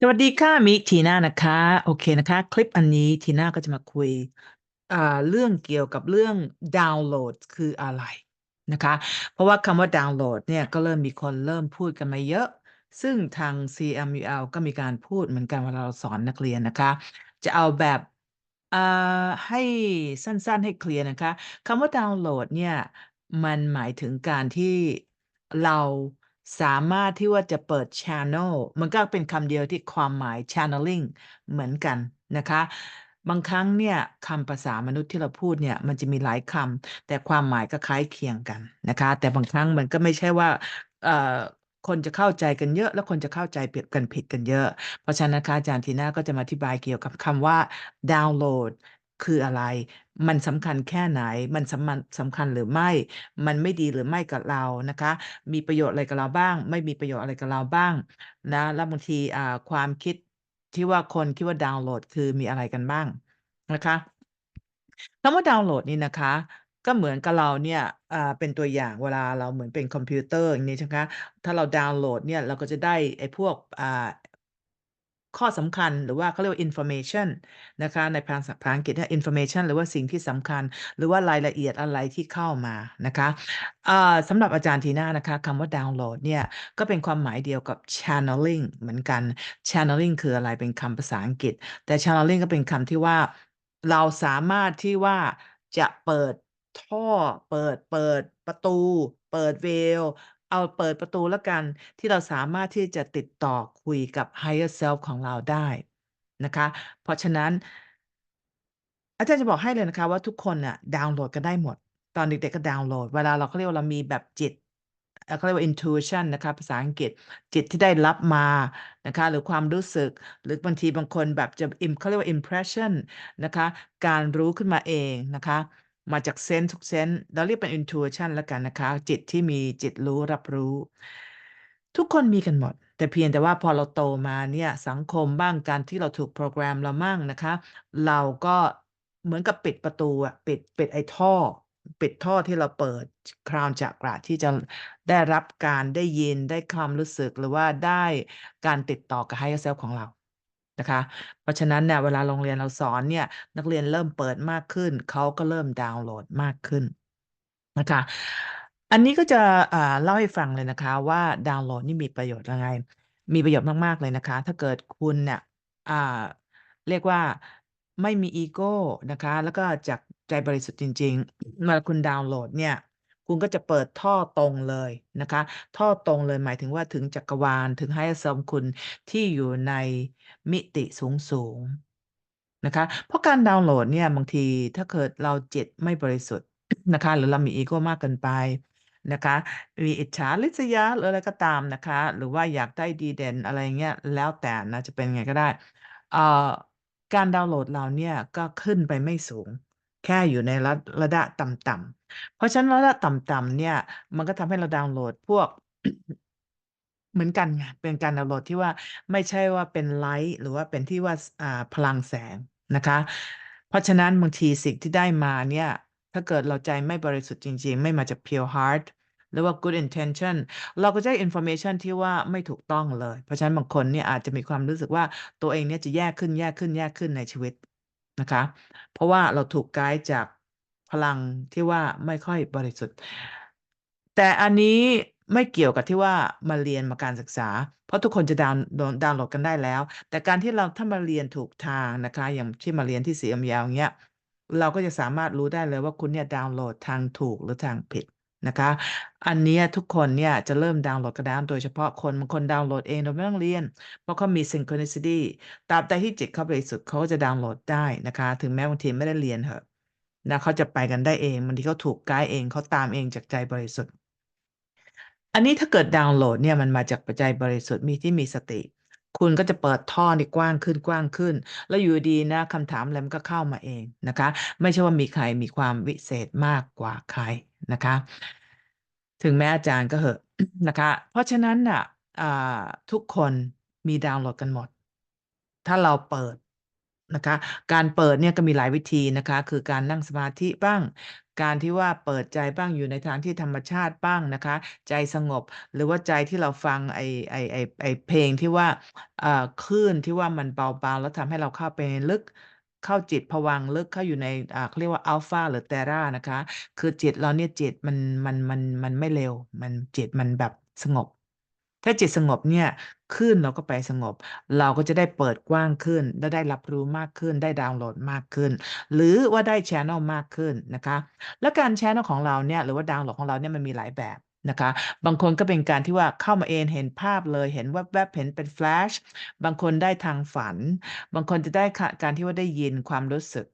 สวัสดีค่ะมิทีน่านะคะ โอเคนะคะ คลิปอันนี้ทีน่าก็จะมาคุยอ่าเรื่องเกี่ยวกับเรื่องดาวน์โหลดคืออะไรนะคะ เพราะว่าคำว่าดาวน์โหลดเนี่ยก็เริ่มมีคนเริ่มพูดกันมาเยอะ ซึ่งทาง CMUL ก็มีการพูดเหมือนกันเวลาเราสอนนักเรียนนะคะ จะเอาแบบอ่าให้สั้นๆให้เคลียร์นะคะคำว่าดาวน์โหลดเนี่ยมันหมายถึงการที่เรา สามารถที่ว่าจะเปิด channel มันก็เป็นคำเดียวที่ความหมาย channeling เหมือนกันนะคะ บางครั้งเนี่ยคำภาษามนุษย์ที่เราพูดเนี่ยมันจะมีหลายคำแต่ความหมายก็คล้ายเคียงกันนะคะ แต่บางครั้งมันก็ไม่ใช่ว่าคนจะเข้าใจกันเยอะ แล้วคนจะเข้าใจเปรียบกันผิดกันเยอะ เพราะฉะนั้นนะคะอาจารย์ทีน่าก็จะมาอธิบายเกี่ยวกับคำว่าดาวน์โหลดคืออะไร มันสำคัญแค่ไหน มันสำคัญสำคัญหรือไม่ มันไม่ดีหรือไม่กับเรานะคะ มีประโยชน์อะไรกับเราบ้าง ไม่มีประโยชน์อะไรกับเราบ้างนะแล้วบางทีอ่าความคิดที่ว่าคนคิดว่าดาวน์โหลดคือมีอะไรกันบ้างนะคะคำว่าดาวน์โหลดนี่นะคะ ก็เหมือนกับเราเนี่ยเป็นตัวอย่างเวลาเราเหมือนเป็นคอมพิวเตอร์อย่างนี้ใช่ไหมคะถ้าเราดาวน์โหลดเนี่ยเราก็จะได้ไอ้พวก ข้อสำคัญหรือว่าเขาเรียกว่า information นะคะในภาษาภาษาอังกฤษเนี่ย information หรือว่าสิ่งที่สำคัญ หรือว่ารายละเอียดอะไรที่เข้ามานะคะอ่าสำหรับอาจารย์ทีน่านะคะคำว่าดาวน์โหลดเนี่ยก็เป็นความหมายเดียวกับ channeling เหมือนกัน channeling คืออะไรเป็นคำภาษาอังกฤษ แต่ channeling ก็เป็นคำที่ว่าเราสามารถที่ว่าจะเปิดท่อ เปิดเปิดประตู เปิดเวล เอาเปิดประตูแล้วกัน ที่เราสามารถที่จะติดต่อคุยกับ higher self ของเราได้นะคะ เพราะฉะนั้นอาจารย์จะบอกให้เลยนะคะว่าทุกคนน่ะดาวน์โหลดกันได้หมด ตอนเด็กๆก็ดาวน์โหลด เวลาเราเขาเรียกว่าเรามีแบบจิตเอ่อเขาเรียกว่า intuition นะคะภาษาอังกฤษจิตที่ได้รับมานะคะหรือความรู้สึก หรือบางทีบางคนแบบจะ im เขาเรียกว่า impression นะคะการรู้ขึ้นมาเองนะคะ มาจากเซนส์ทุกเซนส์เราเรียกเป็น intuition แล้วกันนะคะ จิตที่มีจิตรู้รับรู้ ทุกคนมีกันหมด แต่เพียงแต่ว่าพอเราโตมาเนี่ยสังคมบ้างการที่เราถูกโปรแกรมเรามั่งนะคะ เราก็เหมือนกับปิดประตูอะปิดปิดไอ้ท่อ ปิดท่อที่เราเปิด crown chakra ที่จะได้รับการได้ยินได้ความรู้สึกหรือว่าได้การติดต่อกับ higher self ของเรา นะคะ เพราะฉะนั้นเนี่ยเวลาโรงเรียนเราสอนเนี่ยนักเรียนเริ่มเปิดมากขึ้น เขาก็เริ่มดาวน์โหลดมากขึ้นนะคะ อันนี้ก็จะเล่าให้ฟังเลยนะคะว่าดาวน์โหลดนี่มีประโยชน์ยังไง มีประโยชน์มากๆเลยนะคะ ถ้าเกิดคุณเนี่ยเรียกว่าไม่มีอีโก้นะคะ แล้วก็จากใจบริสุทธิ์จริงๆเวลาคุณดาวน์โหลดเนี่ย คุณก็จะเปิดท่อตรงเลยนะคะ ท่อตรงเลยหมายถึงว่าถึงจักรวาลถึง higher self คุณที่อยู่ในมิติสูงๆนะคะ เพราะการดาวน์โหลดเนี่ยบางทีถ้าเกิดเราจิตไม่บริสุทธิ์นะคะ หรือเรามีอีโก้มากเกินไปนะคะมีอิจฉาริษยาหรืออะไรก็ตามนะคะ หรือว่าอยากได้ดีเด่นอะไรเงี้ยแล้วแต่นะจะเป็นไงก็ได้เอ่อการดาวน์โหลดเราเนี่ยก็ขึ้นไปไม่สูง แค่อยู่ในระระดับต่ำๆเพราะฉะนั้นระดับต่ำๆเนี่ย มันก็ทำให้เราดาวน์โหลดพวก เหมือนกันไงเป็นการดาวน์โหลดที่ว่าไม่ใช่ว่าเป็นไลต์หรือว่าเป็นที่ว่าอ่าพลังแสงนะคะ เพราะฉะนั้นบางทีสิ่งที่ได้มาเนี่ย ถ้าเกิดเราใจไม่บริสุทธิ์จริง ๆ ไม่มาจาก pure heart หรือว่า good intention เราก็จะได้ information ที่ว่าไม่ถูกต้องเลย เพราะฉะนั้นบางคนเนี่ยอาจจะมีความรู้สึกว่าตัวเองเนี่ยจะแย่ขึ้นแย่ขึ้นแย่ขึ้นในชีวิต นะคะ เพราะว่าเราถูกไกด์จากพลังที่ว่าไม่ค่อยบริสุทธิ์ แต่อันนี้ไม่เกี่ยวกับที่ว่ามาเรียนมาการศึกษา เพราะทุกคนจะดาวน์โหลดาวน์โหลดกันได้แล้ว แต่การที่เราถ้ามาเรียนถูกทางนะคะ อย่างที่มาเรียนที่ CMU อย่างเงี้ยเราก็จะสามารถรู้ได้เลยว่าคุณเนี่ยดาวน์โหลดทางถูกหรือทางผิด นะคะ อันนี้ทุกคนเนี่ยจะเริ่มดาวน์โหลดกันแล้วโดยเฉพาะคนบางคนดาวน์โหลดเองโดยไม่ต้องเรียน เพราะเขามี synchronicity ตราบใดที่จิตเขาบริสุทธิ์เขาก็จะดาวน์โหลดได้นะคะ ถึงแม้บางทีไม่ได้เรียนเหอะนะเขาจะไปกันได้เองบางทีเขาถูกไกด์เองเขาตามเองจากใจบริสุทธิ์ อันนี้ถ้าเกิดดาวน์โหลดเนี่ยมันมาจากปัจจัยบริสุทธิ์มีที่มีสติ คุณก็จะเปิดท่อนี่กว้างขึ้นกว้างขึ้น แล้วอยู่ดีนะคำถามอะไรมันก็เข้ามาเองนะคะ ไม่ใช่ว่ามีใครมีความวิเศษมากกว่าใคร นะคะ ถึงแม้อาจารย์ก็เหอะนะคะ เพราะฉะนั้นน่ะทุกคนมีดาวน์โหลดกันหมด ถ้าเราเปิดนะคะ การเปิดเนี่ยก็มีหลายวิธีนะคะ คือการนั่งสมาธิบ้าง การที่ว่าเปิดใจบ้างอยู่ในทางที่ธรรมชาติบ้างนะคะ ใจสงบหรือว่าใจที่เราฟังไอไอไอไอเพลงที่ว่าเอ่อคลื่นที่ว่ามันเบาๆแล้วทำให้เราเข้าไปลึก เข้าจิตภวังค์ลึกเข้าอยู่ใน อ่าเขาเรียกว่าอัลฟาหรือเทรานะคะ คือจิตเราเนี่ยจิตมันมันมันมันไม่เร็ว มันจิตมันแบบสงบ ถ้าจิตสงบเนี่ยคลื่นเราก็ไปสงบ เราก็จะได้เปิดกว้างขึ้นและได้รับรู้มากขึ้น ได้ดาวน์โหลดมากขึ้น หรือว่าได้ channel มากขึ้นนะคะ แล้วการ channel ของเราเนี่ยหรือว่าดาวน์โหลดของเราเนี่ยมันมีหลายแบบ นะคะ บางคนก็เป็นการที่ว่าเข้ามาเองเห็นภาพเลยเห็นแวบๆเห็นเป็นแฟลชบางคนได้ทางฝัน บางคนจะได้การที่ว่าได้ยินความรู้สึก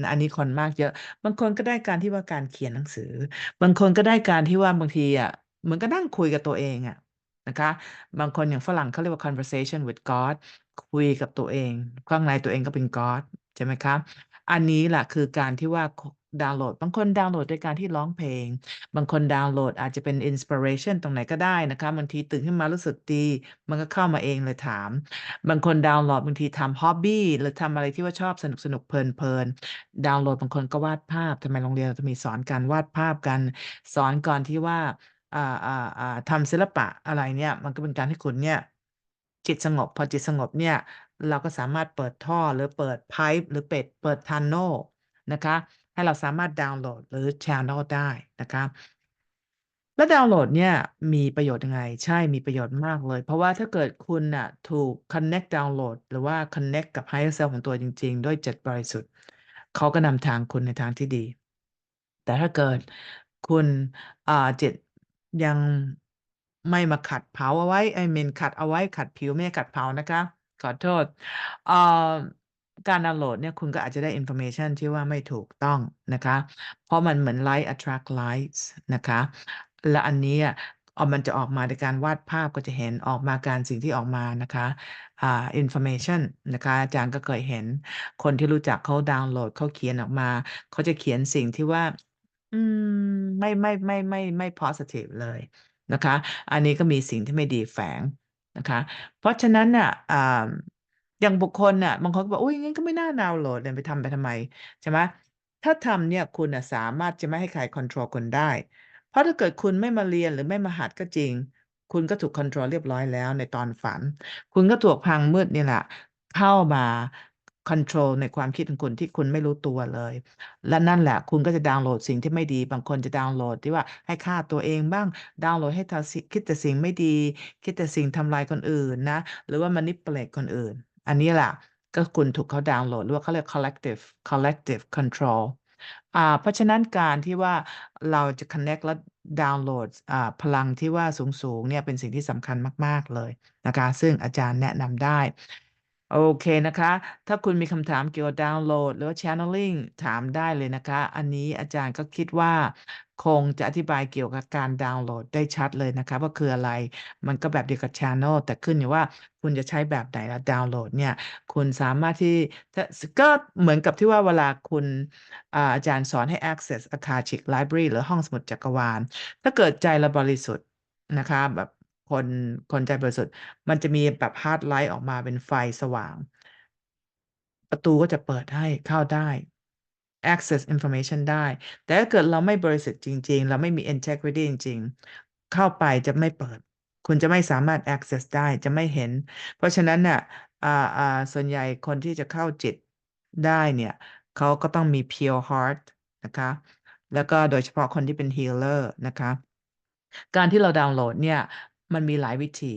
นะอันนี้คนมากเยอะ บางคนก็ได้การที่ว่าการเขียนหนังสือ บางคนก็ได้การที่ว่าบางทีอะเหมือนก็นั่งคุยกับตัวเองอะนะคะบางคนอย่างฝรั่งเขาเรียกว่า conversation with God คุยกับตัวเองข้างในตัวเองก็เป็น God ใช่ไหมคะ อันนี้แหละคือการที่ว่าดาวน์โหลด บางคนดาวน์โหลดโดยการที่ร้องเพลง บางคนดาวน์โหลดอาจจะเป็น inspiration ตรงไหนก็ได้นะคะบางทีตื่นขึ้นมารู้สึกดี มันก็เข้ามาเองเลยถาม บางคนดาวน์โหลดบางทีทำ hobby หรือทำอะไรที่ว่าชอบสนุกๆเพลินๆดาวน์โหลดบางคนก็วาดภาพทำไมโรงเรียนเราจะมีสอนการวาดภาพกัน สอนก่อนที่ว่าอ่าอ่าอ่าทำศิลปะอะไรเนี่ย มันก็เป็นการให้คุณเนี่ยจิตสงบ พอจิตสงบเนี่ย เราก็สามารถเปิดท่อหรือเปิดไพป์หรือเป็ดเปิด channel นะคะให้เราสามารถดาวน์โหลดหรือ channel ได้นะคะแล้วดาวน์โหลดเนี่ยมีประโยชน์ยังไง?ใช่มีประโยชน์มากเลย เพราะว่าถ้าเกิดคุณน่ะถูกคอนเน็กต์ดาวน์โหลดหรือว่าคอนเน็กต์กับ Higher Self ของตัวจริง ๆ ด้วยจิตบริสุทธิ์เขาก็นำทางคุณในทางที่ดี แต่ถ้าเกิดคุณอ่าจิตยังไม่มาขัดเผาเอาไว้ I mean ขัดเอาไว้ขัดผิวไม่ขัดเผานะคะ ขอโทษเอ่อการดาวน์โหลดเนี่ยคุณก็อาจจะได้ information ที่ว่าไม่ถูกต้องนะคะ เพราะมันเหมือน Like attract likes นะคะ และอันนี้อะอ่ามันจะออกมาโดยการวาดภาพก็จะเห็นออกมาการสิ่งที่ออกมานะคะอ่า information นะคะอาจารย์ก็เคยเห็นคนที่รู้จักเขาดาวน์โหลดเขาเขียนออกมา เขาจะเขียนสิ่งที่ว่า อืม ไม่ไม่ไม่ไม่ไม่พอซิทิฟเลยนะคะ อันนี้ก็มีสิ่งที่ไม่ดีแฝง นะคะ เพราะฉะนั้นน่ะอย่างบุคคลน่ะบางคนก็บอกอุ๊ยงั้นก็ไม่น่าดาวน์โหลดเลยไปทำไปทำไมใช่ไหมถ้าทำเนี่ยคุณน่ะสามารถจะไม่ให้ใครคอนโทรลคุณได้ เพราะถ้าเกิดคุณไม่มาเรียนหรือไม่มาหัดก็จริง คุณก็ถูกคอนโทรลเรียบร้อยแล้วในตอนฝัน คุณก็ถูกพังมืดนี่แหละเข้ามา คอนโทรลในความคิดของคุณที่คุณไม่รู้ตัวเลย และนั่นแหละคุณก็จะดาวน์โหลดสิ่งที่ไม่ดี บางคนจะดาวน์โหลดที่ว่าให้ฆ่าตัวเองบ้าง ดาวน์โหลดให้ทำสิคิดแต่สิ่งไม่ดี คิดแต่สิ่งทำลายคนอื่นนะ หรือว่า manipulate คนอื่น อันนี้แหละก็คุณถูกเขาดาวน์โหลดหรือว่าเขาเรียก collective collective control อ่าเพราะฉะนั้นการที่ว่าเราจะคอนเน็กต์และดาวน์โหลดอ่าพลังที่ว่าสูงๆเนี่ยเป็นสิ่งที่สำคัญมาก ๆ เลยนะคะ ซึ่งอาจารย์แนะนำได้ โอเคนะคะ ถ้าคุณมีคำถามเกี่ยวกับดาวน์โหลด หรือว่า channeling ถามได้เลยนะคะ อันนี้อาจารย์ก็คิดว่า คงจะอธิบายเกี่ยวกับการดาวน์โหลดได้ชัดเลยนะคะ ว่าคืออะไร มันก็แบบเดียวกับ channel แต่ขึ้นอยู่ว่าคุณจะใช้แบบไหนและดาวน์โหลดเนี่ย คุณสามารถที่จะก็เหมือนกับที่ว่าเวลาคุณอาอาจารย์สอนให้ access Akashic Library หรือห้องสมุดจักรวาล ถ้าเกิดใจเราบริสุทธิ์นะคะแบบ คนคนใจบริสุทธิ์มันจะมีแบบ heart light ออกมาเป็นไฟสว่าง ประตูก็จะเปิดให้เข้าได้ access information ได้ แต่ถ้าเกิดเราไม่บริสุทธิ์จริง ๆ เราไม่มี integrity จริง ๆ เข้าไปจะไม่เปิด คุณจะไม่สามารถ access ได้จะไม่เห็น เพราะฉะนั้นน่ะอ่าอ่าส่วนใหญ่คนที่จะเข้าจิตได้เนี่ยเขาก็ต้องมี pure heart นะคะ แล้วก็โดยเฉพาะคนที่เป็น healer นะคะ การที่เราดาวน์โหลดเนี่ย มันมีหลายวิธี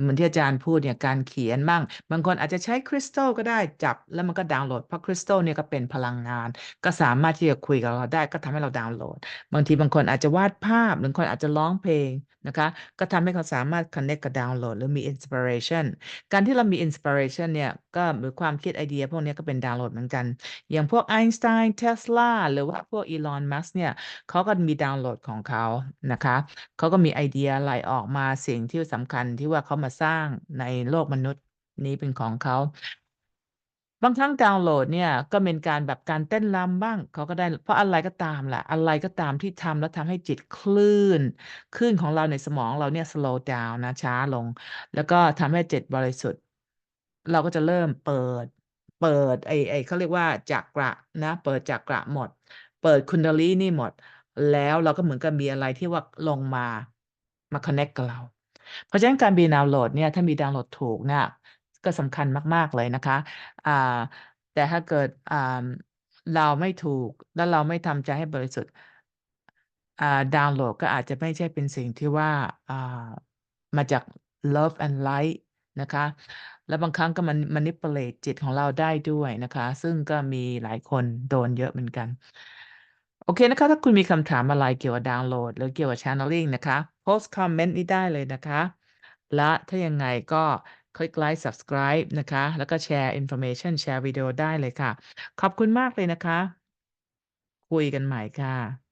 เหมือนที่อาจารย์พูดเนี่ยการเขียนบ้างบางคนอาจจะใช้คริสตัลก็ได้จับแล้วมันก็ดาวน์โหลดเพราะคริสตัลเนี่ยก็เป็นพลังงาน ก็สามารถที่จะคุยกับเราได้ก็ทำให้เราดาวน์โหลด บางทีบางคนอาจจะวาดภาพบางคนอาจจะร้องเพลงนะคะก็ทำให้เขาสามารถคอนเน็กต์กับดาวน์โหลดหรือมี inspiration การที่เรามี inspiration เนี่ยก็หรือความคิดไอเดียพวกนี้ก็เป็นดาวน์โหลดเหมือนกัน อย่างพวก Einstein Tesla หรือว่าพวก Elon Musk เนี่ยเขาก็มีดาวน์โหลดของเขานะคะเขาก็มีไอเดียอะไรออกมาสิ่งที่สำคัญที่ว่าเขามาสร้างในโลกมนุษย์นี้เป็นของเขา บางครั้งดาวน์โหลดเนี่ย ก็เป็นการแบบการเต้นรำบ้างเขาก็ได้ เพราะอะไรก็ตามแหละอะไรก็ตามที่ทำแล้วทำให้จิตคลื่นคลื่นของเราในสมองเราเนี่ย slow down นะช้าลง แล้วก็ทำให้จิตบริสุทธิ์ เราก็จะเริ่มเปิด เปิดไอ้ไอ้เขาเรียกว่าจักระนะ เปิดจักระหมด เปิด Kundalini หมด แล้วเราก็เหมือนกับมีอะไรที่ว่าลงมามาคอนเน็กต์กับเรา เพราะฉะนั้นการมีดาวน์โหลดเนี่ยถ้ามีดาวน์โหลดถูกเนี่ยก็สำคัญมาก ๆ เลยนะคะอ่าแต่ถ้าเกิดอ่าเราไม่ถูกแล้วเราไม่ทำใจให้บริสุทธิ์อ่าดาวน์โหลดก็อาจจะไม่ใช่เป็นสิ่งที่ว่าอ่ามาจาก Love and Light นะคะ แล้วบางครั้งก็มัน manipulate จิตของเราได้ด้วยนะคะ ซึ่งก็มีหลายคนโดนเยอะเหมือนกัน โอเคนะคะ ถ้าคุณมีคำถามอะไรเกี่ยวกับดาวน์โหลด หรือเกี่ยวกับ channeling นะคะโพสต์คอมเมนต์นี้ได้เลยนะคะ และถ้ายังไงก็คลิกไลค์ subscribe นะคะ แล้วก็แชร์ information แชร์วิดีโอได้เลยค่ะ ขอบคุณมากเลยนะคะ คุยกันใหม่ค่ะ